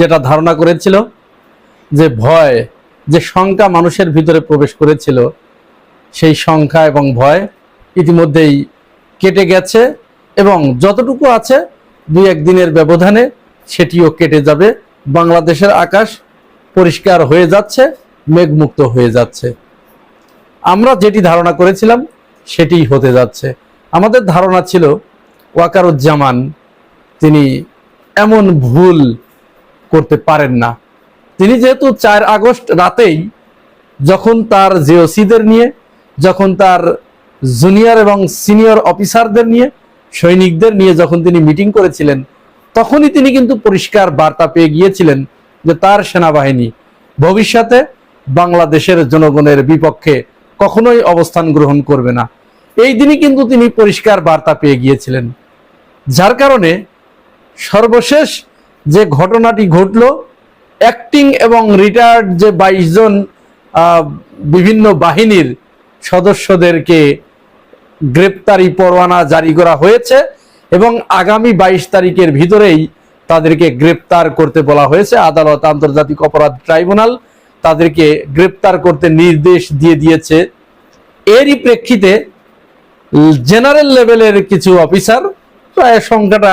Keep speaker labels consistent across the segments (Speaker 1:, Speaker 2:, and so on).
Speaker 1: যেটা ধারণা করেছিল যে ভয়, যে শঙ্কা মানুষের ভিতরে প্রবেশ করেছিল, সেই সংখ্যা এবং ভয় ইতিমধ্যেই কেটে গেছে এবং যতটুকু আছে দুই একদিনের ব্যবধানে সেটিও কেটে যাবে। বাংলাদেশের আকাশ পরিষ্কার হয়ে যাচ্ছে, মেঘমুক্ত হয়ে যাচ্ছে। আমরা যেটি ধারণা করেছিলাম সেটিই হতে যাচ্ছে। আমাদের ধারণা ছিল ওয়াকারুজ্জামান, তিনি এমন ভুল করতে পারেন না। তিনি যেহেতু চার আগস্ট রাতেই যখন তার জিওসিদের নিয়ে, যখন তার জুনিয়র এবং সিনিয়র অফিসারদের নিয়ে, সৈনিকদের নিয়ে যখন তিনি মিটিং করেছিলেন, তখনই তিনি কিন্তু পরিষ্কার বার্তা পেয়ে গিয়েছিলেন যে তার সেনাবাহিনী ভবিষ্যতে বাংলাদেশের জনগণের বিপক্ষে কখনোই অবস্থান গ্রহণ করবে না। এই দিনই কিন্তু তিনি পরিষ্কার বার্তা পেয়ে গিয়েছিলেন। যার কারণে সর্বশেষ যে ঘটনাটি ঘটল অ্যাক্টিং এবং রিটায়ার্ড যে বাইশ জন বিভিন্ন বাহিনীর সদস্যদেরকে গ্রেপ্তারি পরোয়ানা জারি করা হয়েছে এবং আগামী বাইশ তারিখের ভিতরেই তাদেরকে গ্রেপ্তার করতে বলা হয়েছে। আদালত আন্তর্জাতিক অপরাধ ট্রাইব্যুনাল তাদেরকে গ্রেপ্তার করতে নির্দেশ দিয়ে দিয়েছে। এরই প্রেক্ষিতে জেনারেল লেভেলের কিছু অফিসার, প্রায় সংখ্যাটা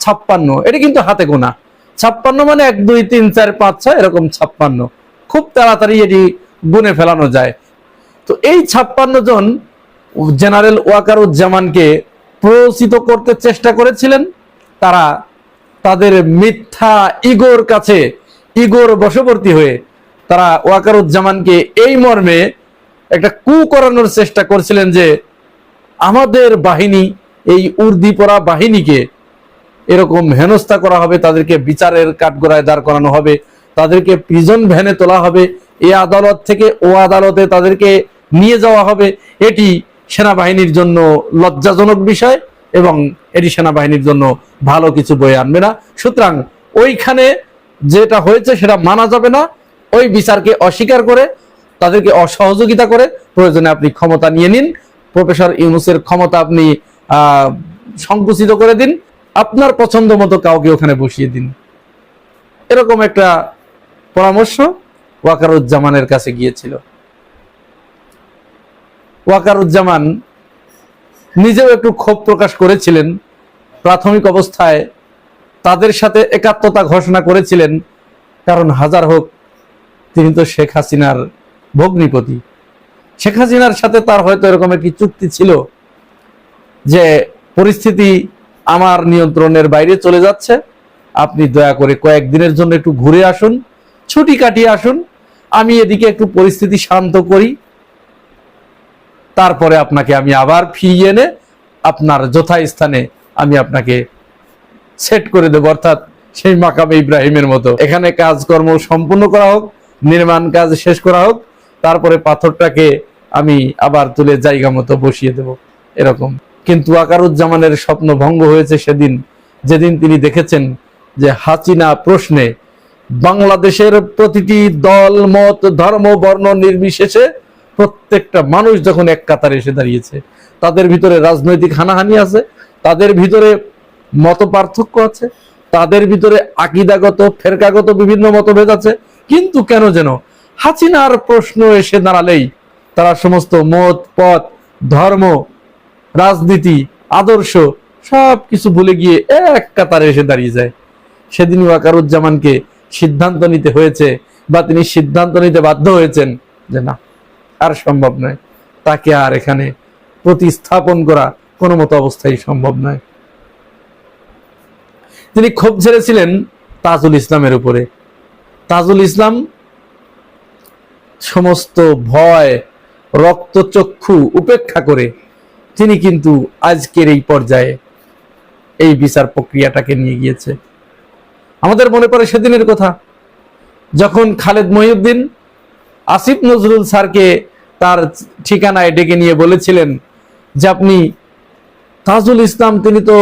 Speaker 1: ছাপ্পান্ন। এটা কিন্তু হাতে গোনা। ছাপ্পান্ন মানে এক, দুই, তিন, চার, পাঁচ, ছয়, এরকম ছাপ্পান্ন। খুব তাড়াতাড়ি এটি গুনে ফেলানো যায়। তো এই ছাপ্পান্ন জন জেনারেল ওয়াকারুজ্জামানকে প্ররোচিত করতে চেষ্টা করেছিলেন। তারা তাদের মিথ্যা ইগোর কাছে ইগোর বশবর্তী হয়ে তারা ওয়াকারুজ্জামানকে এই মর্মে একটা কু করানোর চেষ্টা করছিলেন যে আমাদের বাহিনী, এই উর্দি পরা বাহিনীকে এরকম হেনস্থা করা হবে, তাদেরকে বিচারের কাঠগোড়ায় দাঁড় করানো হবে, তাদেরকে প্রিজন ভ্যানে তোলা হবে, এ আদালত থেকে ও আদালতে তাদেরকে নিয়ে যাওয়া হবে। এটি সেনাবাহিনীর জন্য লজ্জাজনক বিষয় এবং এটি সেনাবাহিনীর জন্য ভালো কিছু বয়ে আনবে না। সুতরাং ওইখানে যেটা হয়েছে সেটা মানা যাবে না। ওই বিচারকে অস্বীকার করে, তাদেরকে অসহযোগিতা করে প্রয়োজনে আপনি ক্ষমতা নিয়ে নিন। প্রফেসর ইউনুসের ক্ষমতা আপনি সংকুচিত করে দিন। আপনার পছন্দ মতো কাউকে ওখানে বসিয়ে দিন। এরকম একটা পরামর্শ ওয়াকারুজ্জামানের কাছে গিয়েছিল। ওয়াকারুজ্জামান নিজেও একটু ক্ষোভ প্রকাশ করেছিলেন, প্রাথমিক অবস্থায় তাদের সাথে একাত্মতা ঘোষণা করেছিলেন, কারণ হাজার হোক, তিনি তো শেখ হাসিনার ভগ্নিপতি। শেখ হাসিনার সাথে তার হয়তো এরকম একটি চুক্তি ছিল যে পরিস্থিতি আমার নিয়ন্ত্রণের বাইরে চলে যাচ্ছে। আপনি দয়া করে কয়েকদিনের জন্য একটু ঘুরে আসুন, ছুটি কাটিয়ে আসুন। আমি এদিকে একটু পরিস্থিতি শান্ত করি। তারপরে আপনাকে আমি আবার ফিরিয়ে এনে আপনার যথাস্থানে আমি আপনাকে সেট করে দেবো, অর্থাৎ সেই মাকামে ইব্রাহিমের মতো। এখানে কাজকর্ম সম্পূর্ণ করা হোক, নির্মাণ কাজ শেষ করা হোক, তারপরে পাথরটাকে আমি আবার তুলে জায়গা মতো বসিয়ে দেব, এরকম। কিন্তু আকারুজ্জামানের স্বপ্ন ভঙ্গ হয়েছে সেদিন, যেদিন তিনি দেখেছেন যে হাসিনা প্রশ্নে, বাংলাদেশের প্রতিটি দল, মত, ধর্ম, বর্ণ নির্বিশেষে প্রত্যেকটা মানুষ যখন এক কাতারে এসে দাঁড়িয়েছে, তাদের ভিতরে রাজনৈতিক হানাহানি আছে, তাদের ভিতরে মত পার্থক্য আছে, তাদের ভিতরে আকিদাগত, ফেরকাগত বিভিন্ন মতভেদ আছে, কিন্তু কেন যেন হাসিনার প্রশ্ন এসে দাঁড়ালেই তারা সমস্ত মত, পথ, ধর্ম রাজনীতি, আদর্শ সব কিছু ভুলে গিয়ে এক কাতারে এসে দাঁড়িয়ে যায়। সেদিন ওয়াকারুজ্জামানকে সিদ্ধান্ত নিতে হয়েছে বা তিনি সিদ্ধান্ত নিতে বাধ্য হয়েছেন যে না, আর সম্ভব নয়। তাকে আর এখানে প্রতিস্থাপন করা কোনো মতো অবস্থায় সম্ভব নয়। তিনি ক্ষোভ ঝেড়েছিলেন তাজুল ইসলামের উপরে। তাজুল ইসলাম সমস্ত ভয়, রক্তচক্ষু উপেক্ষা করে তিনি কিন্তু আজকের এই পর্যায়ে এই বিচার প্রক্রিয়াটাকে নিয়ে গিয়েছে। আমাদের মনে পড়ে সেদিনের কথা, যখন খালেদ মহিউদ্দিন আসিফ নজরুল স্যারকে তার ঠিকানায় ডেকে নিয়ে বলেছিলেন যে আপনি তাজুল ইসলাম, তিনি তো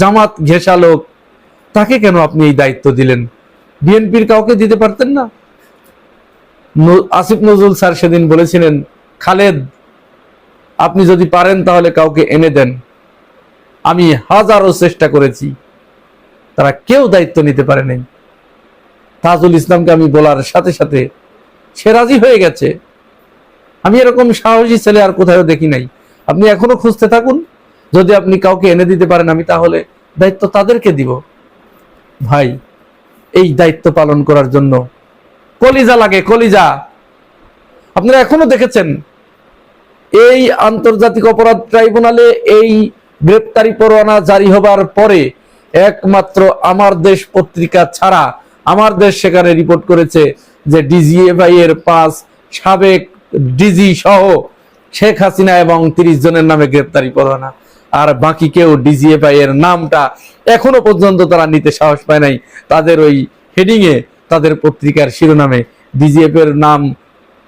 Speaker 1: জামাত ঘেঁষা লোক, তাকে কেন আপনি এই দায়িত্ব দিলেন? বিএনপির কাউকে দিতে পারতেন না? আসিফ নজরুল স্যার সেদিন বলেছিলেন, খালেদ আপনি যদি পারেন তাহলে কাউকে এনে দেন। আমি হাজারো চেষ্টা করেছি। তারা কেউ দায়িত্ব নিতে পারে নাই তাজুল ইসলামকে আমি বলার সাথে সাথে সে রাজি হয়ে গেছে। আমি এরকম সাহসী ছেলে আর কোথাও দেখি নাই। আপনি এখনও খুঁজতে থাকুন। যদি আপনি কাউকে এনে দিতে পারেন, আমি তাহলে দায়িত্ব তাদেরকে দিব। ভাই, এই দায়িত্ব পালন করার জন্য কলিজা লাগে, কলিজা। আপনারা এখনও দেখেছেন এই আন্তর্জাতিক অপরাধ ট্রাইব্যুনালে এই গ্রেপ্তারি পরোয়ানা জারি হবার পরে একমাত্র আমার দেশ পত্রিকা ছাড়া আমার দেশ সেখানে রিপোর্ট করেছে যে ডিজিএফআই এর পাঁচ সাবেক ডিজি সহ শেখ হাসিনা এবং তিরিশ জনের নামে গ্রেপ্তারি পরোয়ানা। আর বাকি কেউ ডিজিএফআই এর নামটা এখনও পর্যন্ত তারা নিতে সাহস পায় নাই। তাদের ওই হেডিং এ তাদের পত্রিকার শিরোনামে ডিজিএফ এর নাম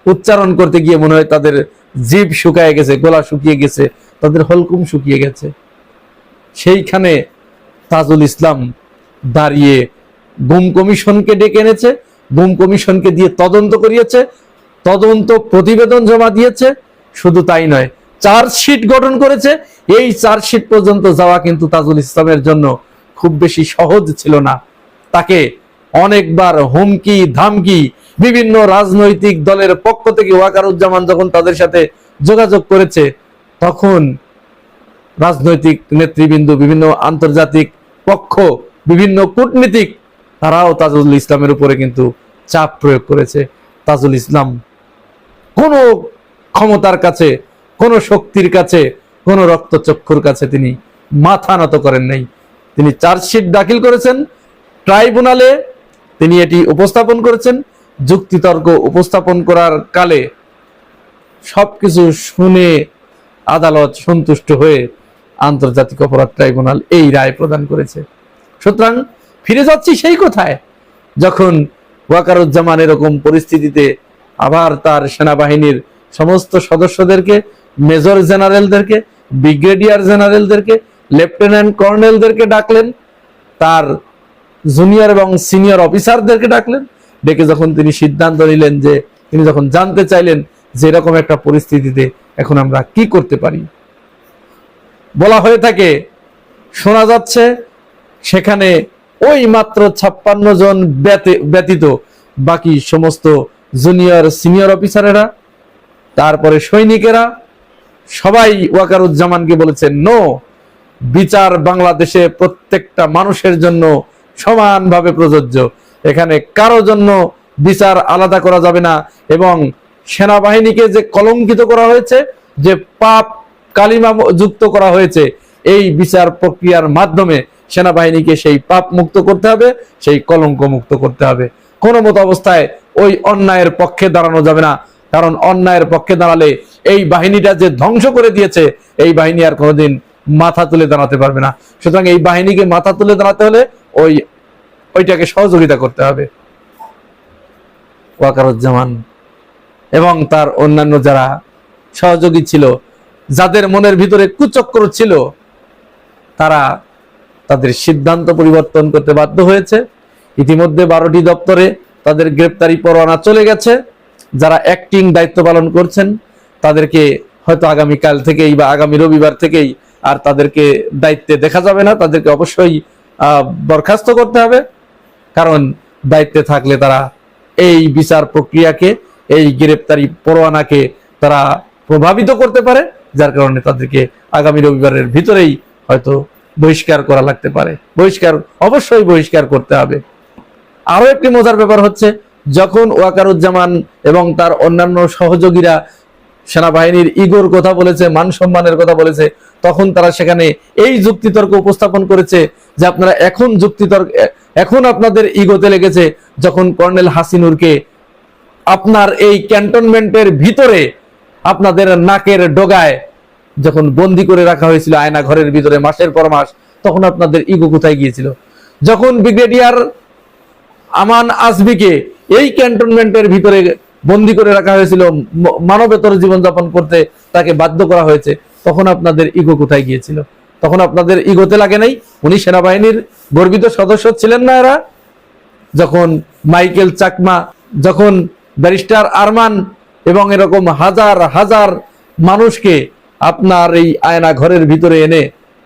Speaker 1: উচ্চারণ করতে গিয়ে মনে হয় তাদের জিভ শুকায় গেছে, গলা শুকিয়ে গেছে, তাদের হলকুম শুকিয়ে গেছে। সেইখানে তাজুল ইসলাম দাঁড়িয়ে গুম কমিশনকে ডেকে এনেছে, গুম কমিশনকে দিয়ে তদন্ত করিয়েছে, তদন্ত প্রতিবেদন জমা দিয়েছে, শুধু তাই নয়, চার্জশিট গঠন করেছে। এই চার্জশিট পর্যন্ত যাওয়া কিন্তু তাজুল ইসলামের জন্য খুব বেশি সহজ ছিল না। তাকে অনেকবার হুমকি, ধামকি বিভিন্ন রাজনৈতিক দলের পক্ষ থেকে ওয়াকারুজ্জামান যখন তাদের সাথে যোগাযোগ করেছে, তখন রাজনৈতিক নেতৃবৃন্দ, বিভিন্ন আন্তর্জাতিক পক্ষ, বিভিন্ন কূটনীতিক, তারাও তাজুল ইসলামের উপরে কিন্তু চাপ প্রয়োগ করেছে। তাজুল ইসলাম কোনো ক্ষমতার কাছে, কোনো শক্তির কাছে, কোনো রক্তচক্ষুর কাছে তিনি মাথা নত করেন নাই। তিনি চার্জশিট দাখিল করেছেন, ট্রাইব্যুনালে তিনি এটি উপস্থাপন করেছেন। যুক্তিতর্ক উপস্থাপন করার কালে সবকিছু শুনে আদালত সন্তুষ্ট হয়ে আন্তর্জাতিক অপরাধ ট্রাইব্যুনাল এই রায় প্রদান করেছে। সুতরাং ফিরে যাচ্ছি সেই কোথায়? যখন ওয়াকারুজ্জামান এরকম পরিস্থিতিতে আবার তার সেনাবাহিনীর সমস্ত সদস্যদেরকে, মেজর জেনারেলদেরকে, ব্রিগেডিয়ার জেনারেলদেরকে, লেফটেন্যান্ট কর্নেলদেরকে ডাকলেন, তার জুনিয়র এবং সিনিয়র অফিসারদেরকে ডাকলেন ডেকে যখন তিনি সিদ্ধান্ত নিলেন যে, তিনি যখন জানতে চাইলেন যে এরকম একটা পরিস্থিতিতে এখন আমরা কি করতে পারি। বলা হয়ে থাকে, শোনা যাচ্ছে সেখানে ওই মাত্র ছাপ্পান্ন জন ব্যতীত বাকি সমস্ত জুনিয়র, সিনিয়র অফিসারেরা, তারপরে সৈনিকেরা, সবাই ওয়াকারুজ্জামানকে বলেছেন, নো, বিচার বাংলাদেশে প্রত্যেকটা মানুষের জন্য সমানভাবে প্রযোজ্য। এখানে কারও জন্য বিচার আলাদা করা যাবে না এবং সেনাবাহিনীকে যে কলঙ্কিত করা হয়েছে, যে পাপ কালিমা যুক্ত করা হয়েছে, এই বিচার প্রক্রিয়ার মাধ্যমে সেনাবাহিনীকে সেই পাপ মুক্ত করতে হবে, সেই কলঙ্ক মুক্ত করতে হবে। কোনো মতো অবস্থায় ওই অন্যায়ের পক্ষে দাঁড়ানো যাবে না, কারণ অন্যায়ের পক্ষে দাঁড়ালে এই বাহিনীটা যে ধ্বংস করে দিয়েছে, এই বাহিনী আর কোনোদিন মাথা তুলে দাঁড়াতে পারবে না। সুতরাং এই বাহিনীকে মাথা তুলে দাঁড়াতে হলে ওই ওইটাকে সহযোগিতা করতে হবে। ওয়াকারুজ্জামান এবং তার অন্যান্য যারা সহযোগী ছিল, যাদের মনের ভিতরে কুচক্র ছিল, তারা তাদের সিদ্ধান্ত পরিবর্তন করতে বাধ্য হয়েছে। ইতিমধ্যে বারোটি দপ্তরে তাদের গ্রেপ্তারি পরোয়ানা চলে গেছে। যারা অ্যাক্টিং দায়িত্ব পালন করছেন, তাদেরকে হয়তো আগামীকাল থেকেই বা আগামী রবিবার থেকেই আর তাদেরকে দায়িত্বে দেখা যাবে না। তাদেরকে অবশ্যই বরখাস্ত করতে হবে। কারণ দায়িত্বে থাকলে তারা এই বিচার প্রক্রিয়াকে, এই গ্রেপ্তারি পরোয়ানাকে তারা প্রভাবিত করতে পারে, যার কারণে তাদেরকে আগামী রবিবারের ভিতরেই হয়তো বহিষ্কার করা লাগতে পারে। বহিষ্কার অবশ্যই বহিষ্কার করতে হবে। আরও একটি মজার ব্যাপার হচ্ছে, যখন ওয়াকারুজ্জামান এবং তার অন্যান্য সহযোগীরা সেনাবাহিনীর ইগোর কথা বলেছে, মান সম্মানের কথা বলেছে, তখন তারা সেখানে এই যুক্তিতর্ক উপস্থাপন করেছে যে আপনারা এখন যুক্তিতর্ক, এখন আপনাদের ইগোতে লেগেছে যখন কর্নেল হাসিনুরকে আপনার এই ক্যান্টনমেন্টের ভিতরে আপনাদের নাকের ডগায় যখন বন্দি করে রাখা হয়েছিল আয়না ঘরের ভিতরে মাসের পর মাস, তখন আপনাদের ইগো কোথায় গিয়েছিল? যখন ব্রিগেডিয়ার আমান আসবিকে এই ক্যান্টনমেন্টের ভিতরে বন্দি করে রাখা হয়েছিল মানবেতর জীবনযাপন করতে তাকে বাধ্য করা হয়েছে, তখন আপনাদের ইগো কোথায় গিয়েছিল? তখন আপনাদের ইগোতে লাগে নাই? উনি সেনাবাহিনীর গর্বিত সদস্য ছিলেন না এরা? যখন মাইকেল চাকমা, যখন ব্যারিস্টার আরমান এবং এরকম হাজার হাজার মানুষকে আপনার এই আয়না ঘরের ভিতরে এনে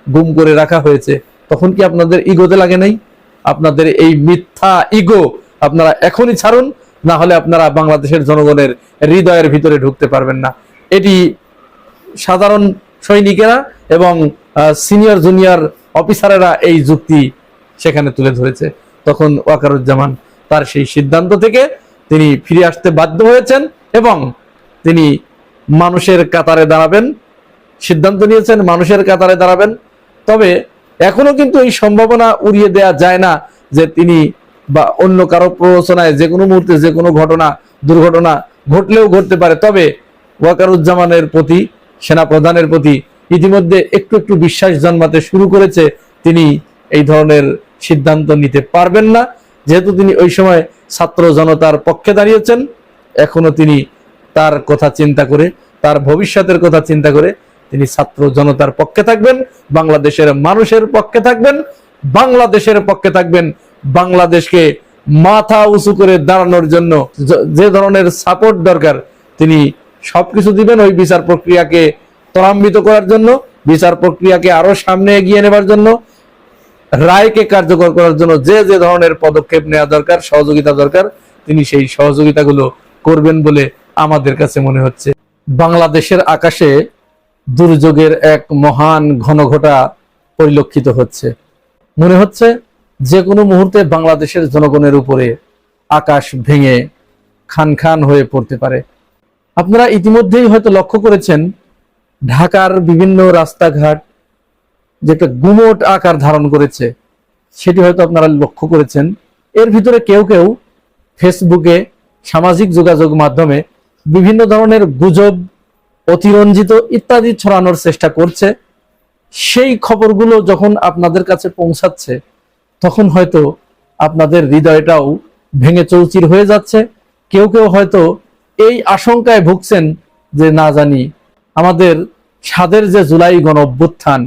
Speaker 1: গুম করে রাখা হয়েছে, তখন কি আপনাদের ইগোতে লাগে নাই? আপনাদের এই মিথ্যা ইগো আপনারা এখনই ছাড়ুন না হলে আপনারা বাংলাদেশের জনগণের হৃদয়ের ভিতরে ঢুকতে পারবেন না। এটি সাধারণ সৈনিকেরা এবং সিনিয়র জুনিয়র অফিসারেরা এই যুক্তি সেখানে তুলে ধরেছে। তখন ওয়াকারুজ্জামান তার সেই সিদ্ধান্ত থেকে তিনি ফিরে আসতে বাধ্য হয়েছেন এবং তিনি মানুষের কাতারে দাঁড়াবেন, সিদ্ধান্ত নিয়েছেন মানুষের কাতারে দাঁড়াবেন। তবে এখনও কিন্তু এই সম্ভাবনা উড়িয়ে দেয়া যায় না যে তিনি বা অন্য কারও প্ররোচনায় যে কোনো মুহূর্তে, যে কোনো ঘটনা, দুর্ঘটনা ঘটলেও ঘটতে পারে। তবে ওয়াকারুজ্জামানের প্রতি সেনা প্রধানের প্রতি ইতিমধ্যে একটু একটু বিশ্বাস জন্মাতে শুরু করেছে তিনি এই ধরনের সিদ্ধান্ত নিতে পারবেন না। যেহেতু তিনি ওই সময় ছাত্র জনতার পক্ষে দাঁড়িয়েছেন, এখনও তিনি তার কথা চিন্তা করে, তার ভবিষ্যতের কথা চিন্তা করে তিনি ছাত্র জনতার পক্ষে থাকবেন, বাংলাদেশের মানুষের পক্ষে থাকবেন। বাংলাদেশের পক্ষে থাকবেন, বাংলাদেশকে মাথা উঁচু করে দাঁড়ানোর জন্য যে ধরনের সাপোর্ট দরকার, তিনি সবকিছু দিবেন ওই বিচার প্রক্রিয়াকে ত্বরান্বিত করার জন্য, বিচার প্রক্রিয়াকে আরও সামনে এগিয়ে নেবার জন্য, রায়কে কার্যকর করার জন্য যে যে ধরনের পদক্ষেপ নেওয়া দরকার, সহযোগিতা দরকার, তিনি সেই সহযোগিতাগুলো করবেন বলে আমাদের কাছে মনে হচ্ছে। বাংলাদেশের আকাশে দুর্যোগের এক মহান ঘনঘটা পরিলক্ষিত হচ্ছে। মনে হচ্ছে যে কোনো মুহূর্তে বাংলাদেশের জনগণের উপরে আকাশ ভেঙে খান খান হয়ে পড়তে পারে। আপনারা ইতিমধ্যেই হয়তো লক্ষ্য করেছেন, ঢাকার বিভিন্ন রাস্তাঘাট যেটা গুমট আকার ধারণ করেছে, সেটি হয়তো আপনারা লক্ষ্য করেছেন। এর ভিতরে কেউ কেউ ফেসবুকে সামাজিক যোগাযোগ মাধ্যমে বিভিন্ন ধরনের গুজব, অতিরঞ্জিত ইত্যাদি ছড়ানোর চেষ্টা করছে। সেই খবরগুলো যখন আপনাদের কাছে পৌঁছাচ্ছে, তখন হয়তো আপনাদের হৃদয়টাও ভেঙে চৌচির হয়ে যাচ্ছে। কেউ কেউ হয়তো এই আশঙ্কায় ভুগছেন যে, না জানি, আমাদের স্বাদের যে জুলাই গণ অভ্যুত্থান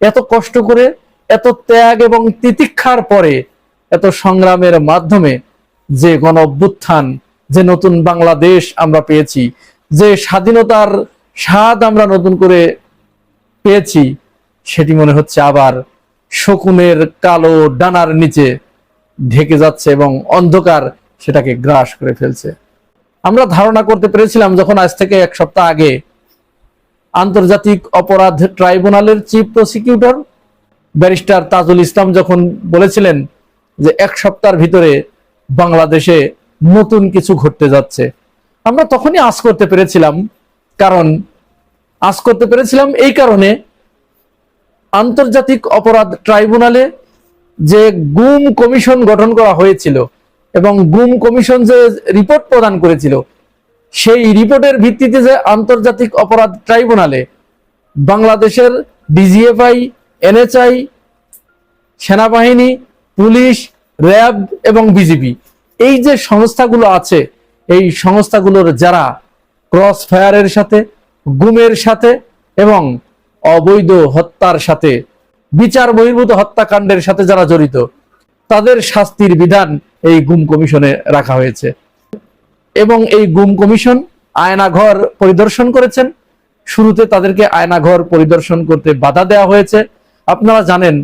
Speaker 1: এত কষ্ট করে, এত ত্যাগ এবং তিতিক্ষার পরে, এত সংগ্রামের মাধ্যমে যে গণ অভ্যুত্থান যে নতুন বাংলাদেশ আমরা পেয়েছি, যে স্বাধীনতার স্বাদ আমরা নতুন করে পেয়েছি সেটি মনে হচ্ছে আবার শকুনের কালো ডানার নিচে ঢেকে যাচ্ছে এবং অন্ধকার সেটাকে গ্রাস করে ফেলছে। আমরা ধারণা করতে পেরেছিলাম যখন আজ থেকে এক সপ্তাহ আগে আন্তর্জাতিক অপরাধ ট্রাইব্যুনালের chief prosecutor barrister Tajul Islam যখন বলেছিলেন যে এক সপ্তাহের ভিতরে বাংলাদেশে নতুন কিছু ঘটতে যাচ্ছে, আমরা তখনই আশ করতে পেরেছিলাম, কারণ আশ করতে পেরেছিলাম এই কারণে আন্তর্জাতিক অপরাধ ট্রাইব্যুনালে যে গুম কমিশন গঠন করা হয়েছিল এবং গুম কমিশন যে রিপোর্ট প্রদান করেছিল, সেই রিপোর্টের ভিত্তিতে যে আন্তর্জাতিক অপরাধ ট্রাইব্যুনালে বাংলাদেশের ডিজিএফআই, এনএচআই, সেনাবাহিনী, পুলিশ, র্যাব এবং বিজিবি, এই যে সংস্থাগুলো আছে, এই সংস্থাগুলোর যারা ক্রস ফায়ারের সাথে, গুমের সাথে এবং অবৈধ হত্যার সাথে, বিচার বহির্ভূত হত্যাকাণ্ডের সাথে যারা জড়িত, তাদের শাস্তির বিধান এই গুম কমিশনে রাখা হয়েছে। এবং এই গুম কমিশন আয়নাঘর পরিদর্শন করেছেন। শুরুতে তাদেরকে আয়নাঘর পরিদর্শন করতে বাধা দেওয়া হয়েছে। আপনারা জানেন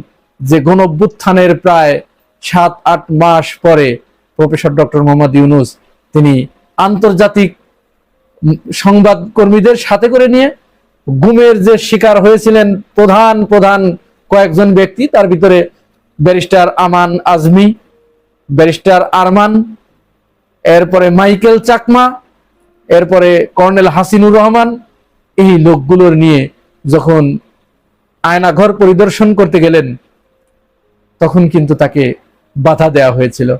Speaker 1: যে গণ অভ্যুত্থানের প্রায় সাত, আট মাস পরে প্রফেসর ডক্টর মোহাম্মদ ইউনুস তিনি আন্তর্জাতিক সংবাদ কর্মীদের সাথে করে নিয়ে গুমের যে শিকার হয়েছিলেন প্রধান প্রধান কয়েকজন ব্যক্তি, তার ভিতরে ব্যারিস্টার আমান আজমি, ব্যারিস্টার আরমান, এরপরে মাইকেল চাকমা, এরপরে কর্নেল হাসিনুর রহমান, এই লোকগুলোর নিয়ে যখন আয়নাঘর পরিদর্শন করতে গেলেন, তখন কিন্তু তাকে বাধা দেওয়া হয়েছিল।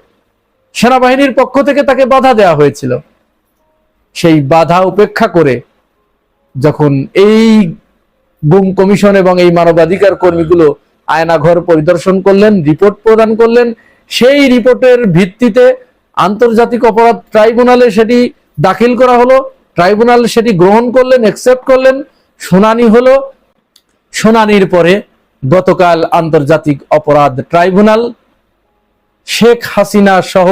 Speaker 1: সেনাবাহিনীর পক্ষ থেকে তাকে বাধা দেওয়া হয়েছিল। সেই বাধা উপেক্ষা করে যখন এই গুম কমিশন এবং এই মানবাধিকার কর্মীগুলো আয়নাঘর পরিদর্শন করলেন, রিপোর্ট প্রদান করলেন, সেই রিপোর্টের ভিত্তিতে আন্তর্জাতিক অপরাধ ট্রাইব্যুনালে সেটি দাখিল করা হলো। ট্রাইব্যুনাল সেটি গ্রহণ করলেন একসেপ্ট করলেন। শুনানি হলো। শুনানির পরে গতকাল আন্তর্জাতিক অপরাধ ট্রাইব্যুনাল শেখ হাসিনা সহ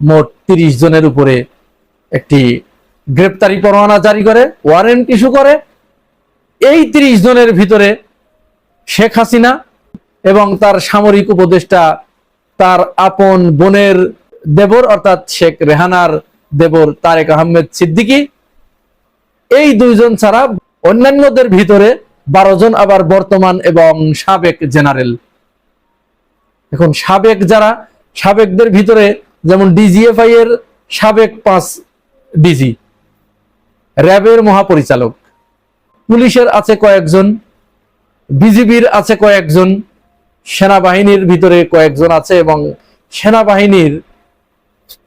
Speaker 1: মোট তিরিশ জনের উপরে একটি গ্রেপ্তারি পরোয়ানা জারি করে ওয়ারেন্ট ইস্যু করে। এই তিরিশ জনের ভিতরে শেখ হাসিনা এবং তার সামরিক উপদেষ্টা, তার আপন বোনের দেবর, অর্থাৎ শেখ রেহানার দেবর তারেক আহমেদ সিদ্দিকী। এই দুইজন ছাড়া অন্যান্যদের ভিতরে বারো জন আবার বর্তমান এবং সাবেক জেনারেল। এখন সাবেক যারা, সাবেকদের ভিতরে যেমন ডিজিএফআই এর সাবেক পাঁচ ডিজি র্যাবের মহাপরিচালক। পুলিশের আছে কয়েকজন, বিজিবির আছে কয়েকজন, সেনাবাহিনীর ভিতরে কয়েকজন আছে এবং সেনাবাহিনীর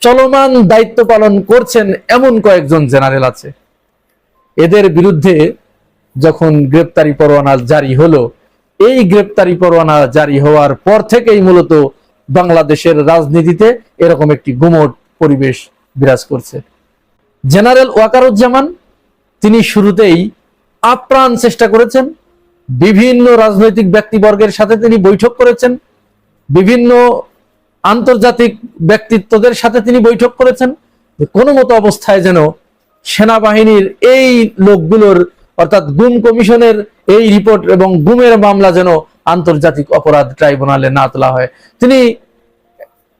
Speaker 1: চলমান দায়িত্ব পালন করছেন এমন কয়েকজন জেনারেল আছে। এদের বিরুদ্ধে যখন গ্রেপ্তারি পরোয়ানা জারি হলো, এই গ্রেপ্তারি পরোয়ানা জারি হওয়ার পর থেকেই মূলত বাংলাদেশের রাজনীতিতে এরকম একটি গুমট পরিবেশ বিরাজ করছে। জেনারেল ওয়াকারুজ্জামান তিনি শুরুতেই আপ্রাণ চেষ্টা করেছেন। বিভিন্ন রাজনৈতিক ব্যক্তিবর্গের সাথে তিনি বৈঠক করেছেন। বিভিন্ন আন্তর্জাতিক ব্যক্তিত্বদের সাথে তিনি বৈঠক করেছেন। কোনো মতো অবস্থায় যেন সেনাবাহিনীর এই লোকগুলোর, অর্থাৎ গুম কমিশনের এই রিপোর্ট এবং গুমের মামলা যেন আন্তর্জাতিক অপরাধ ট্রাইব্যুনালে না তোলা হয়। তিনি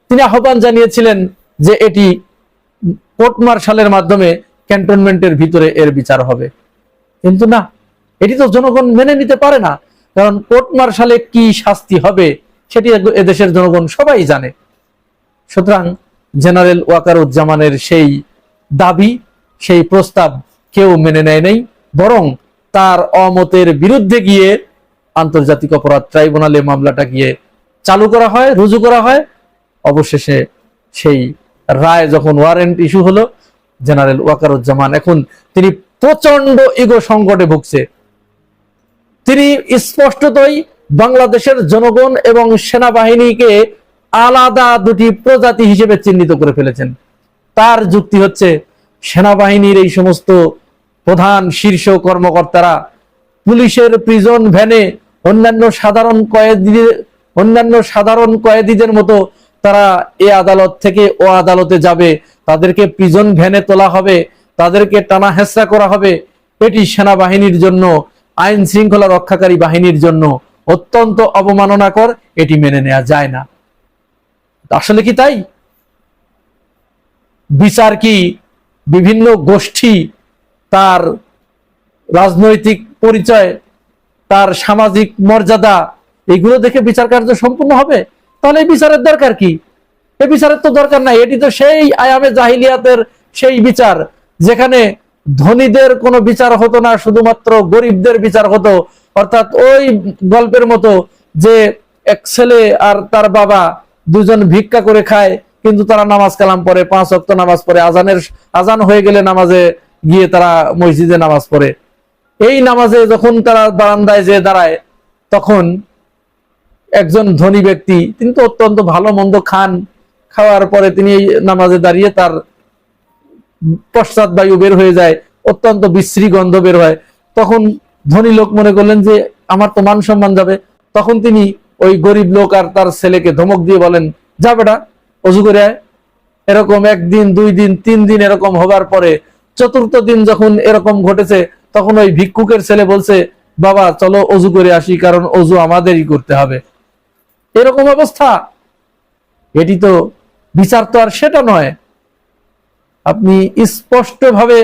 Speaker 1: তিনি আহ্বান জানিয়েছিলেন যে এটি কোর্ট মার্শালের মাধ্যমে ক্যান্টনমেন্টের ভিতরে এর বিচার হবে। কিন্তু না, এটি তো জনগণ মেনে নিতে পারে না। কারণ কোর্ট মার্শালে কি শাস্তি হবে, সেটি এদেশের জনগণ সবাই জানে। সুতরাং জেনারেল ওয়াকারুজ্জামানের সেই দাবি, সেই প্রস্তাব কেউ মেনে নেয় নাই, বরং তার অমতের বিরুদ্ধে গিয়ে আন্তর্জাতিক অপরাধ ট্রাইব্যুনালে মামলাটা গিয়ে চালু করা হয়, রুজু করা হয়। অবশেষে সেই রায় যখন ওয়ারেন্ট ইস্যু হলো জেনারেল ওয়াকারুজ্জামান। এখন তিনি প্রচণ্ড ইগো সংকটে ভুগছে। তিনি স্পষ্টতই বাংলাদেশের জনগণ এবং সেনাবাহিনীকে আলাদা দুটি প্রজাতি হিসেবে চিহ্নিত করে ফেলেছেন। তার যুক্তি হচ্ছে, সেনাবাহিনীর এই সমস্ত প্রধান শীর্ষ কর্মকর্তারা পুলিশের প্রিজন ভ্যানে অন্যান্য সাধারণ কয়েদি অন্যান্য সাধারণ কয়েদিদের মতো তারা এ আদালত থেকে ও আদালতে যাবে। তাদেরকে প্রিজন ভ্যানে তোলা হবে। তাদেরকে টানা হেঁচড়া করা হবে এটি সেনাবাহিনীর জন্য, আইন শৃঙ্খলা রক্ষাকারী বাহিনীর জন্য অত্যন্ত অবমাননাকর। এটি মেনে নেওয়া যায় না। আসলে কি তাই? বিচার কি বিভিন্ন গোষ্ঠী তার রাজনৈতিক পরিচয়, তার সামাজিক মর্যাদা, এগুলো দেখে বিচার কার্য সম্পূর্ণ হবে? তাহলে এই বিচারের দরকার কি? এই বিচারের তো দরকার নাই। এটি তো সেই আয়ামে জাহিলিয়াতের সেই বিচার, যেখানে ধনীদের কোনো বিচার হতো না, শুধুমাত্র গরিবদের বিচার হতো। অর্থাৎ ওই গল্পের মতো যে এক ছেলে আর তার বাবা দুজন ভিক্ষা করে খায়, কিন্তু তারা নামাজ কালাম পড়ে, পাঁচ অক্ত নামাজ পড়ে, আজানের আজান হয়ে গেলে নামাজে গিয়ে তারা মসজিদে নামাজ পড়ে। এই নামাজে যখন তারা বারান্দায় যে দাঁড়ায়, তখন একজন ধনী ব্যক্তি, তিনি তো অত্যন্ত ভালো মন্দ খান, খাওয়ার পরে তিনি নামাজে দাঁড়িয়ে তার পশ্চাৎ বায়ু বের হয়ে যায়, অত্যন্ত বিশ্রী গন্ধ বের হয়। তখন ধনী লোক মনে করলেন যে, আমার তো মান সম্মান যাবে। তখন তিনি ওই গরিব লোক আর তার ছেলেকে ধমক দিয়ে বলেন, যা বেটা, অজু করে আয়। এরকম একদিন, দুই দিন, তিন দিন এরকম হবার পরে, চতুর্থ দিন যখন এরকম ঘটেছে, তখন ওই ভিক্ষুকের ছেলে বলছে, বাবা, চলো অজু করে আসি, কারণ অজু আমাদেরই করতে হবে। এরকম অবস্থা? এটি তো বিচার তো আর সেটা নয়। আপনি স্পষ্টভাবে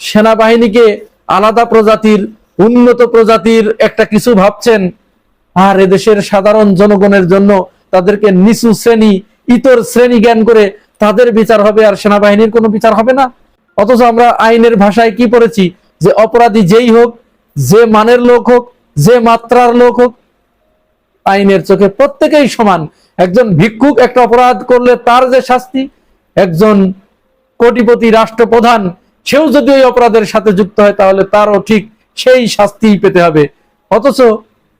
Speaker 1: সেনাবাহিনীকে আলাদা প্রজাতির, উন্নত প্রজাতির একটা কিছু ভাবছেন। আর এদেশের সাধারণ জনগণের জন্য তাদেরকে নিচু শ্রেণি, ইতর শ্রেণি জ্ঞান করে তাদের বিচার হবে আর সেনাবাহিনীর কোনো বিচার হবে না? অথচ আমরা আইনের ভাষায় কি পড়েছি? যে অপরাধী যেই হোক, যে মানের লোক হোক, যে মাত্রার লোক হোক আইনের চোখে প্রত্যেকেই সমান। একজন ভিক্ষুক একটা অপরাধ করলে তার যে শাস্তি, একজন কোটিপতি রাষ্ট্রপ্রধান, সেও যদি ওই অপরাধের সাথে যুক্ত হয়, তাহলে তারও ঠিক সেই শাস্তি পেতে হবে। অথচ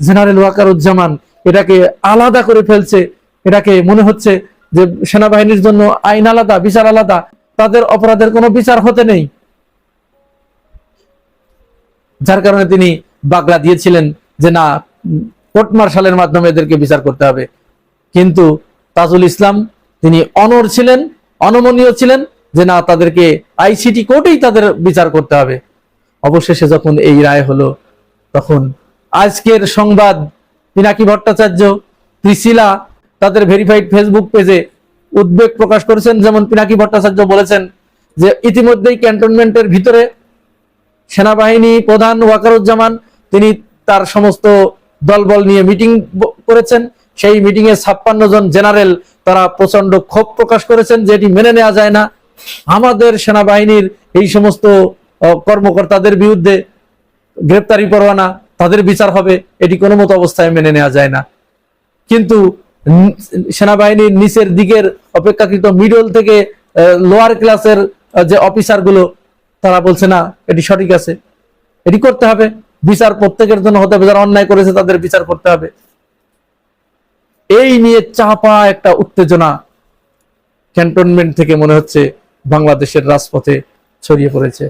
Speaker 1: জেনারেল ওয়াকারুজ্জামান এটাকে আলাদা করে ফেলছে। এটাকে মনে হচ্ছে যে সেনাবাহিনীর জন্য আইন আলাদা, বিচার আলাদা, তাদের অপরাধের কোনো বিচার হতে নেই। যার কারণে তিনি বাগড়া দিয়েছিলেন যে না কোর্ট মার্শালের মাধ্যমে এদেরকে বিচার করতে হবে। কিন্তু তাজুল ইসলাম, তিনি অনর ছিলেন, অনমনীয় ছিলেন যে না, তাদেরকে আইসিটি কোর্টেই তাদের বিচার করতে হবে। অবশেষে যখন এই রায় হলো, তখন আজকের সংবাদ, পিনাকি ভট্টাচার্য ত্রিশিলা তাদের ভেরিফাইড ফেসবুক পেজে উদ্বেগ প্রকাশ করেছেন, যেমন পিনাকি ভট্টাচার্য বলেছেন যে ইতিমধ্যেই ক্যান্টনমেন্টের ভিতরে সেনাবাহিনী প্রধান ওয়াকারুজ্জামান, তিনি তার সমস্ত দলবল নিয়ে মিটিং করেছেন। সেই মিটিং এ ছাপ্পান্ন জন জেনারেল তারা প্রচণ্ড ক্ষোভ প্রকাশ করেছেন যে এটি মেনে নেওয়া যায় না। আমাদের সেনাবাহিনীর এই সমস্ত কর্মকর্তাদের বিরুদ্ধে গ্রেপ্তারি পরোয়ানা, তাদের বিচার হবে, এটি কোনো মতো অবস্থায় মেনে নেওয়া যায় না। কিন্তু সেনাবাহিনীর নিচের দিকের অপেক্ষাকৃত মিডল থেকে লোয়ার ক্লাসের যে অফিসারগুলো তারা বলছে, না, এটি সঠিক আছে। এটি করতে হবে। বিচার প্রত্যেকের জন্য হতে হবে, যারা অন্যায় করেছে তাদের বিচার করতে হবে। এই নিয়ে চাপা একটা উত্তেজনা ক্যান্টনমেন্ট থেকে মনে হচ্ছে বাংলাদেশের রাজপথে ছড়িয়ে পড়েছে।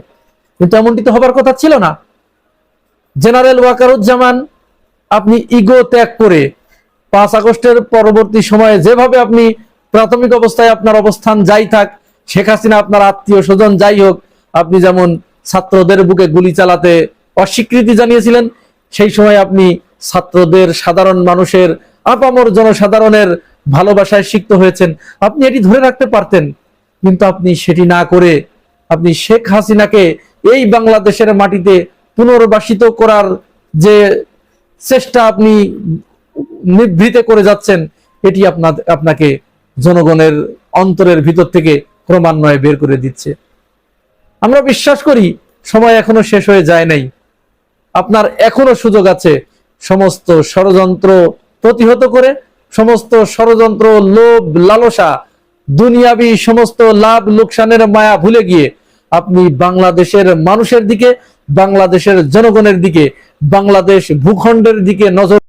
Speaker 1: কিন্তু এমনটি তো হবার কথা ছিল না। জেনারেল ওয়াকারুজ্জামান, আপনি ইগো ত্যাগ করে পাঁচ আগস্টের পরবর্তী সময়ে যেভাবে আপনি প্রাথমিক অবস্থায় আপনার অবস্থান যাই থাক, শেখ হাসিনা আপনার আত্মীয় স্বজন যাই হোক, আপনি যেমন ছাত্রদের বুকে গুলি চালাতে অস্বীকৃতি জানিয়েছিলেন। সেই সময় আপনি ছাত্রদের, সাধারণ মানুষের, আপামর জনসাধারণের ভালোবাসায় সিক্ত হয়েছেন। আপনি এটি ধরে রাখতে পারতেন, কিন্তু আপনি সেটি না করে আপনি শেখ হাসিনাকে এই বাংলাদেশের মাটিতে পুনর্বাসিত করার যে চেষ্টা আপনি নিভৃতে করে যাচ্ছেন, এটি আপনার আপনাকে জনগণের অন্তরের ভিতর থেকে ক্রমান্বয়ে বের করে দিচ্ছে। আমরা বিশ্বাস করি, সময় এখনও শেষ হয়ে যায় নাই। আপনার এখনও সুযোগ আছে সমস্ত ষড়যন্ত্র প্রতিহত করে, সমস্ত ষড়যন্ত্র, লোভ, লালসা, দুনিয়াবি সমস্ত লাভ লোকসানের মায়া ভুলে গিয়ে আপনি বাংলাদেশের মানুষের দিকে, বাংলাদেশের জনগণের দিকে, বাংলাদেশ ভূখণ্ডের দিকে নজর